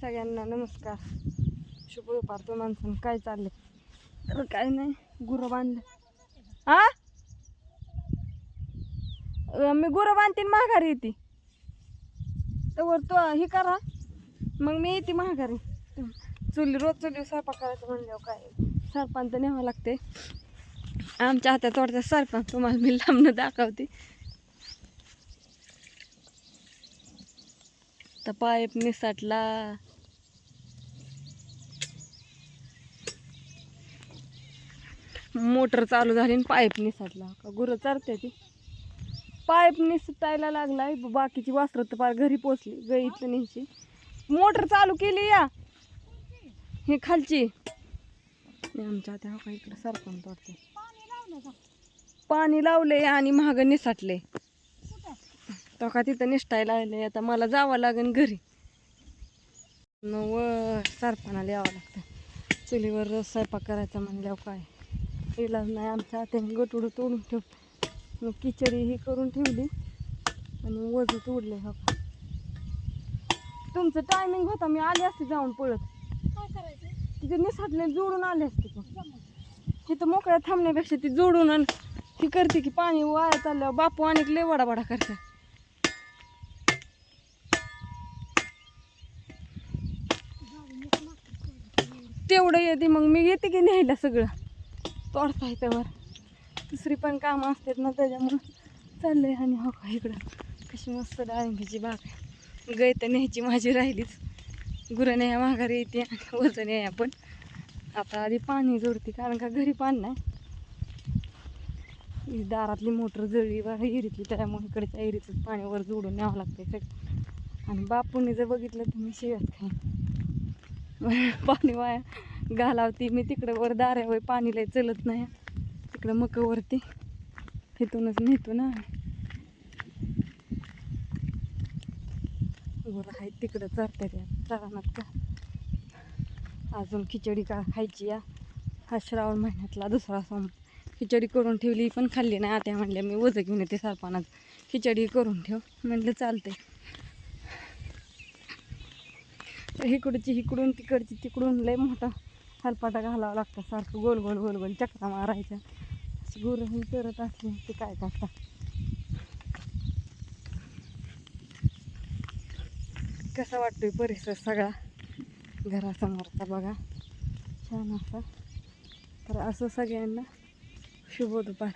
सगळ्यांना नमस्कार. शुभ दुपारचं माणसं काय चालले तर काय नाही गुरं बांधलं. हा मी गुरं बांधते आणि माघारी येते. तर तो हे करा. मग मी येते माघारी. चुली रोज चुली स्वयंपाक करायचं म्हणल्यावर काय? सरपंच न्यावं लागते. आमच्या हातात वाटतं सरपंच तुम्हाला मी लांबनं दाखवते. तर पाईप निसटला. मोटर चालू झाली आणि पाईप निसटला. का गुरं चरते ती. पाईप निसटायला लागलाय. बाकीची वासरं तर पार घरी पोचली. गईतलं न्यायची मोटर चालू केली या. ही खालची. आमच्या त्या का इकडे सरपंच वाटते पाणी लावले आणि महाग निसटले. तो का तिथं निसटायला आले आता मला जावं लागेल घरी. न सरपणाला यावं लागतं. चुलीवर स्वयंपाक करायचा म्हणल्यावर काय? इलाज नाही. आमच्या त्याने गटुडं तोडून ठेव मग खिचडी ही करून ठेवली. आणि वज तोडले हो का तुमचं टायमिंग होता. मी आले असते जाऊन पळत. तिथे निसटले जोडून आले असते पण. तिथं मोकळ्या थांबण्यापेक्षा ती जोडून आणि. ही करते की पाणी वाया चालल्यावर बापू आणि लय वडाबडा करते. तेवढं येते मग मी येते की न्यायला सगळं? तोडता येत्यावर दुसरी पण कामं असतात ना त्याच्यामुळं चाललंय आणि हो का इकडं. कशी मस्त डाळिंबीची बाग आहे. गय तर न्यायची माझी राहिलीच. गुरं न्याया माघारी येते आणि वजन या पण. आता आधी पाणी जोडते कारण का घरी पाणी नाही. दारातली मोटर जळली बा हिरीतली त्यामुळे इकडच्या विहिरीचं पाणी वर जोडून न्यावं लागते सगळं. आणि बापूंनी जर बघितलं तर मी शिव्यात पाणी वाया घालावती. मी तिकडं वर दाऱ्यावर पाणी लय चलत नाही. तिकडं मकवरती इथूनच नेतो ना. बरं आहे तिकडं चरते या चरानात का? अजून खिचडी का खायची या? हा श्रावण महिन्यातला दुसरा सोम खिचडी करून ठेवली पण खाल्ली नाही आता म्हणल्या. मी वजं घेऊन येते सरपणात. खिचडी करून ठेव. म्हणलं चालते इकडची इकडून तिकडची तिकडून लय मोठा हलपाटा घालावं लागतं सारखं गोल गोल गोल गोल चक्रा मारायच्या अशी ही करत असली ते काय करता? कसा वाटतोय परिसर सगळा? घरासमोरचा बघा. छान असा. तर असं सगळ्यांना शुभ दुपार